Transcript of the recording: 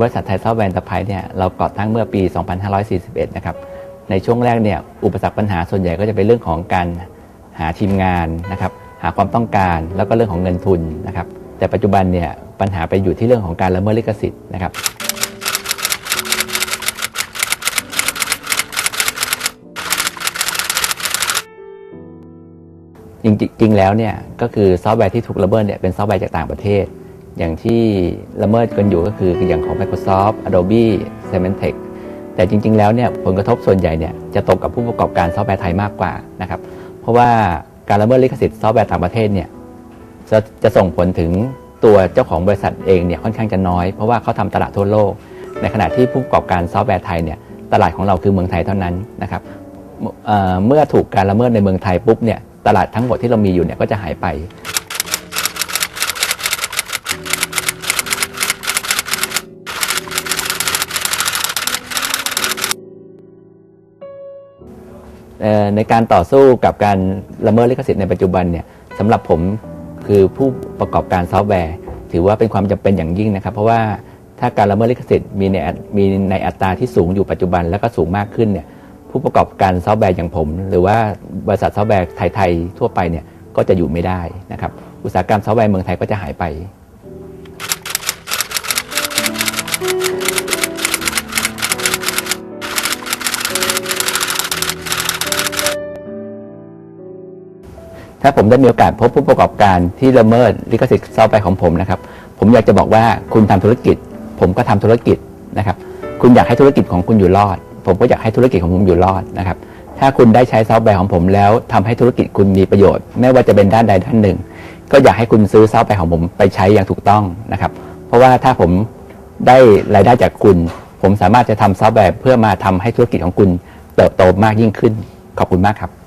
บริษัทไทยซอฟต์แวร์เอ็นเตอร์ไพรส์เนี่ยเราก่อตั้งเมื่อปี 2541 นะครับ ในช่วงแรกเนี่ยอุปสรรคปัญหาส่วนใหญ่ก็จะเป็นเรื่องของการหาทีมงานนะครับหาความต้องการแล้วก็เรื่องของเงินทุนนะครับ แต่ปัจจุบันเนี่ยปัญหาไปอยู่ที่เรื่องของการละเมิดลิขสิทธิ์นะครับจริงๆแล้วเนี่ยก็คือซอฟต์แวร์ที่ถูกละเมิดเนี่ยเป็นซอฟต์แวร์จากต่างประเทศ อย่างที่ละเมิดกันอยู่ก็คืออย่างของ Microsoft Adobe Symantec แต่จริง ๆ แล้วเนี่ยผลกระทบส่วนใหญ่เนี่ยจะตกกับผู้ประกอบการซอฟต์แวร์ไทยมากกว่านะครับเพราะว่าการละเมิดลิขสิทธิ์ซอฟต์แวร์ต่างประเทศเนี่ยจะจะส่งผลถึงตัวเจ้าของบริษัทเองเนี่ยค่อนข้างจะน้อย เพราะว่าเขาทำตลาดทั่วโลก ในขณะที่ผู้ประกอบการซอฟต์แวร์ไทยเนี่ยตลาดของเราคือเมืองไทยเท่านั้นนะครับเเมื่อถูกการละเมิดในเมืองไทยปุ๊บเนี่ยตลาดทั้งหมดที่เรามีอยู่เนี่ยก็จะหายไป ในการต่อสู้กับการละเมิดลิขสิทธิ์ในปัจจุบันเนี่ยสำหรับผมคือผู้ประกอบการซอฟต์แวร์ ถือว่าเป็นความจำเป็นอย่างยิ่งนะครับ เพราะว่าถ้าการละเมิดลิขสิทธิ์มีในมีในอัตราที่สูงอยู่ปัจจุบันแล้วก็สูงมากขึ้นเนี่ยผู้ประกอบการซอฟต์แวร์อย่างผม หรือว่าบริษัทซอฟต์แวร์ไทยๆทั่วไปเนี่ยก็จะอยู่ไม่ได้นะครับอุตสาหกรรมซอฟต์แวร์เมืองไทยก็จะหายไป ถ้าผมได้มีโอกาสพบผู้ประกอบการที่ละเมิดลิขสิทธิ์ซอฟต์แวร์ของผมนะครับ ผมอยากจะบอกว่าคุณทำธุรกิจ ผมก็ทำธุรกิจนะครับ คุณอยากให้ธุรกิจของคุณอยู่รอด ผมก็อยากให้ธุรกิจของผมอยู่รอดนะครับ ถ้าคุณได้ใช้ซอฟต์แวร์ของผมแล้วทำให้ธุรกิจคุณมีประโยชน์ ไม่ว่าจะเป็นด้านใดด้านหนึ่ง ก็อยากให้คุณซื้อซอฟต์แวร์ของผมไปใช้อย่างถูกต้องนะครับ เพราะว่าถ้าผมได้รายได้จากคุณ ผมสามารถจะทำซอฟต์แวร์เพื่อมาทำให้ธุรกิจของคุณเติบโตมากยิ่งขึ้น ขอบคุณมากครับ